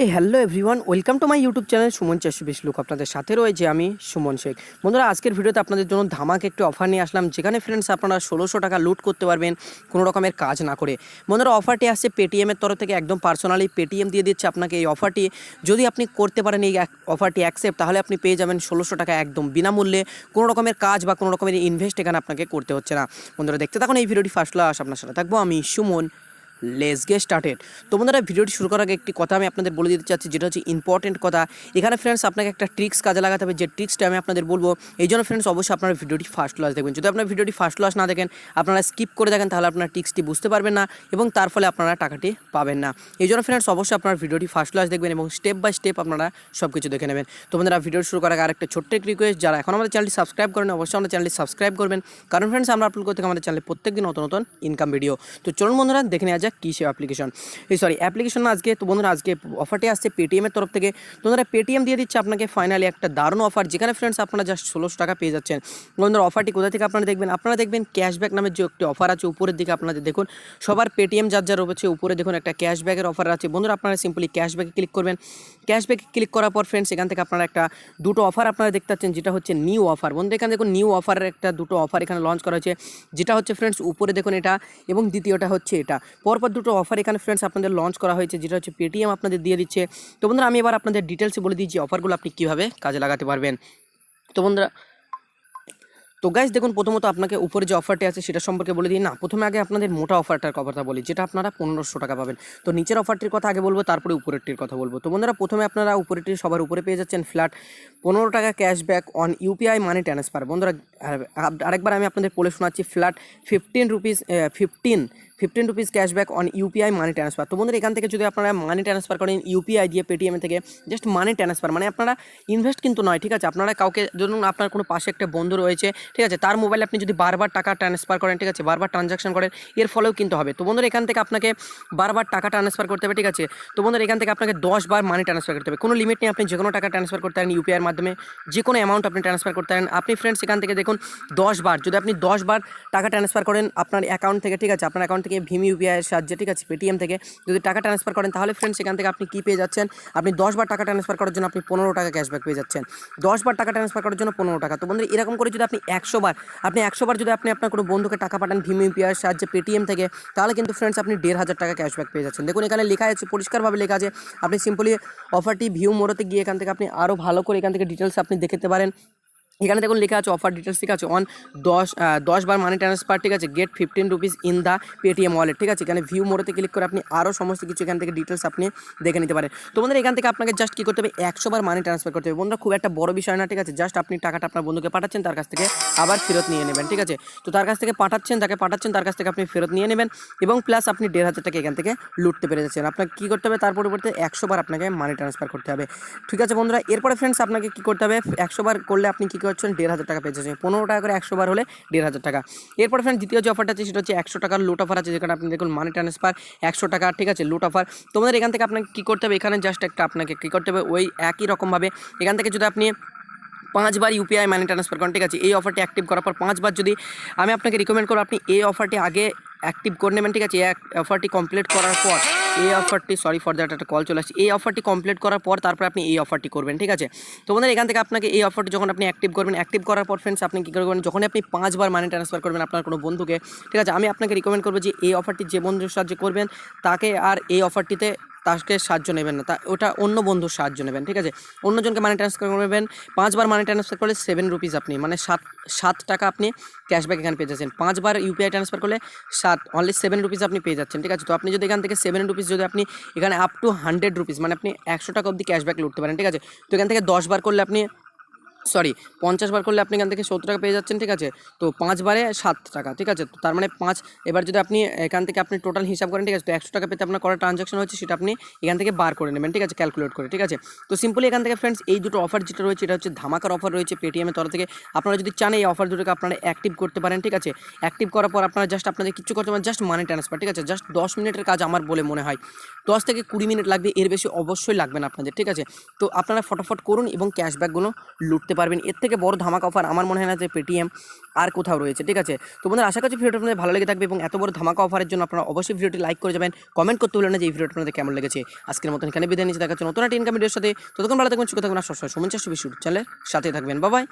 A hello everyone welcome to my YouTube channel Suman চাষি বেশ লোক আপনাদের সাথে রয়েছে আমি সুমন শেখ। বন্ধুরা, আজকের ভিডিওতে আপনাদের জন্য ধামাক একটি অফার নিয়ে আসলাম, যেখানে ফ্রেন্ডস আপনারা ষোলোশো টাকা লুট করতে পারবেন কোনো রকমের কাজ না করে। বন্ধুরা অফারটি আসছে পেটিএমের তরফ থেকে, একদম পার্সোনালি পেটিএম দিয়ে দিচ্ছে আপনাকে এই অফারটি যদি আপনি করতে পারেন এই অফারটি অ্যাকসেপ্ট তাহলে আপনি পেয়ে যাবেন ষোলোশো টাকা একদম বিনামূল্যে, কোনো রকমের কাজ বা কোনো রকমের ইনভেস্ট এখানে আপনাকে করতে হচ্ছে না। বন্ধুরা, দেখতে থাকুন এই ভিডিওটি ফার্স্ট ক্লাস আপনার সাথে থাকব আমি সুমন লেস গে স্টার্টেড তো বন্ধুরা, ভিডিওটি শুরু করার আগে একটি কথা আমি আপনাদের বলে দিতে চাচ্ছি, যেটা হচ্ছে ইম্পর্টেন্ট কথা। এখানে ফ্রেন্ডস আপনাকে একটা ট্রিক্স কাজে লাগাতে হবে, যে ট্রিক্সটা আমি আপনাদের বলব। এই জন্য ফ্রেন্ডস অবশ্যই আপনারা ভিডিওটি ফার্স্ট ক্লাস দেখবেন। যদি আপনার ভিডিওটি ফার্স্ট ক্লাস না দেখেন, আপনারা স্কিপ করে দেখেন, তাহলে আপনার ট্রিক্সটি বুঝতে পারবেন না এবং তার ফলে আপনারা টাকাটি পাবেন না। এই জন্য ফ্রেন্ডস অবশ্যই আপনার ভিডিওটি ফার্স্ট ক্লাস দেখবেন এবং স্টেপ বাই স্টেপ আপনারা সব কিছু দেখে নেবেন। তো বন্ধুরা ভিডিও শুরু করার আগে আরেকটা ছোট্ট রিকোয়েস্ট যারা এখন আমাদের চ্যানেলটি সাবস্ক্রাইব করেন, অবশ্যই আমাদের চ্যানেলটি সাবস্ক্রাইব করবেন। কারণ ফ্রেন্ডস আমরা আপলোড করতে আমাদের চ্যানেলে প্রত্যেকদিন নতুন নতুন ইনকাম ভিডিও তো চলুন বন্ধুরা, দেখে নেওয়া যাক, কী সে অ্যাপ্লিকেশন এই সরি অ্যাপ্লিকেশন আজকে, তো বন্ধুরা আজকে অফারটি আসছে পেটিএমের তরফ থেকে। তো বন্ধুরা পেটিএম দিয়ে দিচ্ছে আপনাকে ফাইনালি একটা দারুণ অফার যেখানে ফ্রেন্ডস আপনারা জাস্ট ষোলোশো টাকা পেয়ে যাচ্ছেন। বন্ধুরা অফারটি কোথা থেকে আপনারা দেখবেন? আপনারা দেখবেন ক্যাশব্যাক নামের যে একটি অফার আছে, উপরের দিকে আপনাদের দেখুন, সবার পেটিএম যার যার রয়েছে, উপরে দেখুন একটা ক্যাশব্যাকের অফার আছে। বন্ধুরা, আপনারা সিম্পলি ক্যাশব্যাকে ক্লিক করবেন। ক্যাশব্যাকে ক্লিক করার পর ফ্রেন্ডস এখান থেকে আপনারা একটা দুটো অফার আপনারা দেখতে পাচ্ছেন, যেটা হচ্ছে নিউ অফার বন্ধু এখানে দেখুন নিউ অফারের একটা দুটো অফার এখানে লঞ্চ করা হয়েছে, যেটা হচ্ছে ফ্রেন্ডস উপরে দেখুন এটা, এবং দ্বিতীয়টা হচ্ছে এটা। পরপর দুটো অফার এখানে ফ্রেন্ডস আপনাদের লঞ্চ করা হয়েছে, যেটা হচ্ছে পেটিএম আপনাদের দিয়ে দিচ্ছে। তো বন্ধুরা, আমি এবার আপনাদের ডিটেলসে বলে দিচ্ছি অফারগুলো আপনি কীভাবে কাজে লাগাতে পারবেন। তো বন্ধুরা, তো গাইজ দেখুন, প্রথমত আপনাকে উপরে যে অফারটি আছে, সেটা সম্পর্কে বলে দিই। না, প্রথমে আগে আপনাদের মোটা অফারটার কথা বলি, যেটা আপনারা পনেরোশো টাকা পাবেন। তো নিচের অফারটির কথা আগে বলব, তারপরে উপরেরটির কথা বলব। তো বন্ধুরা, প্রথমে আপনারা উপরেরটির সবার উপরে পেয়ে যাচ্ছেন ফ্ল্যাট পনেরো টাকা cashback on UPI money transfer বন্ধুরা আরেকবার আমি আপনাদের পড়ে শোনাচ্ছি flat fifteen rupees fifteen fifteen rupees cashback on UPI money transfer তো বন্ধুরা, এখান থেকে যদি আপনারা মানি ট্রান্সফার করেন ইউপিআই দিয়ে পেটিএম থেকে জাস্ট মানি ট্রান্সফার মানে আপনারা ইনভেস্ট কিন্তু নয়, ঠিক আছে? আপনারা কাউকে, ধরুন আপনার কোনো পাশে একটা বন্ধু রয়েছে, ঠিক আছে? তার মোবাইলে আপনি যদি বারবার টাকা ট্রান্সফার করেন, ঠিক আছে? বারবার ট্রানজাকশন করেন, এর ফলেও কিন্তু হবে। তো বন্ধুরা, এখান থেকে আপনাকে বারবার টাকা ট্রান্সফার করতে হবে, ঠিক আছে? তো বন্ধুরা, এখান থেকে আপনাকে দশ বার মানি ট্রান্সফার করতে হবে। কোনো লিমিট নেই, আপনি যে কোনো টাকা ট্রান্সফার করতে পারেন ইউপিআইয়ের মাধ্যমে। যে কোনো অ্যামাউন্ট আপনি ট্রান্সফার করতে পারেন। আপনি ফ্রেন্ডস এখান থেকে দেখুন, দশ বার, যদি আপনি দশ বার টাকা ট্রান্সফার করেন আপনার অ্যাকাউন্ট থেকে, ঠিক আছে, আপনার অ্যাকাউন্ট থেকে ভীম ইউপিআইয়ের সাহায্যে, ঠিক আছে, পেটিএম থেকে, যদি টাকা ট্রান্সফার করেন, তাহলে ফ্রেন্ডস এখান থেকে আপনি কী পেয়ে যাচ্ছেন? আপনি দশ বার টাকা ট্রান্সফার করার জন্য আপনি পনেরো টাকা ক্যাশব্যাক পেয়ে যাচ্ছেন। দশ বার টাকা ট্রান্সফার করার জন্য পনেরো টাকা। তো বন্ধুরা, এরকম করে যদি আপনি একশো বার, আপনি একশো বার যদি আপনি আপনার কোনো বন্ধুকে টাকা পাঠান ভীম ইউপিআইয়ের সাহায্যে পেটিএম থেকে, তাহলে কিন্তু ফ্রেন্ডস আপনি দেড় হাজার টাকা ক্যাশব্যাক পেয়ে যাচ্ছেন। দেখুন, এখানে লেখা আছে, পরিষ্কারভাবে লেখা আছে, আপনি সিম্পলি অফারটি ভিউ মোড়তে গিয়ে এখান থেকে আপনি আরও ভালো করে এখান থেকে ডিটেলস আপনি দেখতে পারেন। এখানে দেখুন লেখা আছে অফার ডিটেলস ঠিক আছে অন দশ দশ বার মানি ট্রান্সফার ঠিক আছে get fifteen rupees in the Paytm wallet ঠিক আছে, এখানে ভিউ মোড়তে ক্লিক করে আপনি আরও সমস্ত কিছু এখান থেকে ডিটেলস আপনি দেখে নিতে পারেন। তো এখান থেকে আপনাকে জাস্ট কী করতে হবে, একশো বার মানি ট্রান্সফার করতে হবে। বন্ধুরা, খুব একটা বড় বিষয় না, ঠিক আছে জাস্ট আপনি টাকাটা আপনার বন্ধুকে পাঠাচ্ছেন, তার কাছ থেকে আবার ফেরত নিয়ে নেবেন, ঠিক আছে। তো তার কাছ থেকে পাঠাচ্ছেন, তাকে পাঠাচ্ছেন, তার কাছ থেকে আপনি ফেরত নিয়ে নেবেন এবং প্লাস আপনি দেড় হাজার টাকা এখান থেকে লুটতে পেরে যাচ্ছেন। আপনাকে কী করতে হবে, তার পরিবর্তে একশো বার আপনাকে মানি ট্রান্সফার করতে হবে। ঠিক আছে বন্ধুরা, এরপরে ফ্রেন্ডস আপনাকে কী করতে হবে, একশো বার করলে আপনি কী করছেন দেড় হাজার টাকা পেয়ে যাচ্ছেন পনেরো টাকা করে একশো বার হলে দেড় হাজার টাকা। এরপর ফ্রেন্ড দ্বিতীয় যে অফারটা আছে, সেটা হচ্ছে একশো টাকার লুট অফার আছে, যেখানে আপনি দেখুন মানি ট্রান্সফার একশো টাকা, ঠিক আছে লুট অফার তোমাদের এখান থেকে আপনাকে কী করতে হবে? এখানে জাস্ট একটা আপনাকে কী করতে হবে? ওই একই রকমভাবে এখান থেকে যদি আপনি পাঁচবার ইউপিআই মানি ট্রান্সফার করেন, ঠিক আছে, এই অফারটি অ্যাক্টিভ করার পর পাঁচবার যদি আমি আপনাকে রিকমেন্ড করব, আপনি এই অফারটি আগে অ্যাক্টিভ করে নেবেন, ঠিক আছে, এই অফারটি কমপ্লিট করার পর। এই অফারটি সরি ফর দ্যাট একটা কল চলে আসছে। এই অফারটি কমপ্লিট করার পর তারপর আপনি এই অফারটি করবেন, ঠিক আছে? তো বন্ধুরা, এখান থেকে আপনাকে এই অফারটি যখন আপনি অ্যাক্টিভ করবেন অ্যাক্টিভ করার পর ফ্রেন্ডস আপনি কী করবেন? যখন আপনি পাঁচবার মানি ট্রান্সফার করবেন আপনার কোনো বন্ধুকে, ঠিক আছে? আমি আপনাকে রিকমেন্ড করব যে এই অফারটি যে বন্ধুর সাহায্যে করবেন, তাকে আর এই অফারটিতে তাকে সাহায্য নেবেন না। তা ওটা অন্য বন্ধুর সাহায্য নেবেন, ঠিক আছে? অন্যজনকে মানি ট্রান্সফার করবেন, পাঁচবার মানি ট্রান্সফার করলে সেভেন রুপিস আপনি মানে সাত সাত টাকা আপনি ক্যাশব্যাক এখানে পেয়ে যাচ্ছেন। পাঁচবার ইউপিআই ট্রান্সফার করলে সাত অনলি সেভেন রুপিস আপনি পেয়ে যাচ্ছেন, ঠিক আছে? তো আপনি যদি এখান থেকে সেভেন রুপিস যদি আপনি এখানে আপ টু হান্ড্রেড রুপিস মানে আপনি একশো টাকা অবধি ক্যাশব্যাক লুটতে পারেন, ঠিক আছে? তো এখান থেকে দশবার করলে আপনি সরি পঞ্চাশ বার করলে আপনি এখান থেকে সত্তর টাকা পেয়ে যাচ্ছেন, ঠিক আছে? তো পাঁচবারে সাত টাকা, ঠিক আছে? তো তার মানে পাঁচ, এবার যদি আপনি এখান থেকে আপনি টোটাল হিসাব করেন, ঠিক আছে? তো একশো টাকা পেতে আপনার করা ট্রানজাকশন হচ্ছে সেটা আপনি এখান থেকে বার করে নেবেন, ঠিক আছে? ক্যালকুলেট করে, ঠিক আছে? তো সিম্পলি এখান থেকে ফ্রেন্ডস এই দুটো অফার যেটা রয়েছে, এটা হচ্ছে ধামাকার অফার রয়েছে পেটিএমের তরফ থেকে। আপনারা যদি চান, এই অফার দুটোকে আপনারা অ্যাক্টিভ করতে পারেন, ঠিক আছে? অ্যাক্টিভ করার পর আপনারা জাস্ট আপনাদের কিছু করতে পারেন জাস্ট মানি ট্রান্সফার ঠিক আছে? জাস্ট দশ মিনিটের কাজ আমার বলে মনে হয়। দশ থেকে কুড়ি মিনিট লাগবে, এর বেশি অবশ্যই লাগবে না আপনাদের, ঠিক আছে? তো আপনারা ফটাফট করুন এবং ক্যাশব্যাকগুলো লুটতে পারবেন। এর থেকে বড় ধামাকা অফার আমার মনে হয় না যে পেটিএম আর কোথাও রয়েছে, ঠিক আছে? তো বন্ধুরা, আশা করছি ভিডিওটা আপনাদের ভালো লেগে থাকবে এবং এত বড় ধামাকা অফারের জন্য আপনারা অবশ্যই ভিডিওটি লাইক করে যাবেন। কমেন্ট করতে বলবেন না যে এই ভিডিওটা আপনাদের কেমন লেগেছে। আজকের মতন এখানে বিদায় নিচ্ছে। দেখাচ্ছে নতুন একটা ইনকাম ভিডিওর সাথে। ততক্ষণ ভালো থাকবেন সুখে থাকবেন, আর সবসময় সুমন চাষ চ্যানেলের সাথে থাকবেন। বাবাই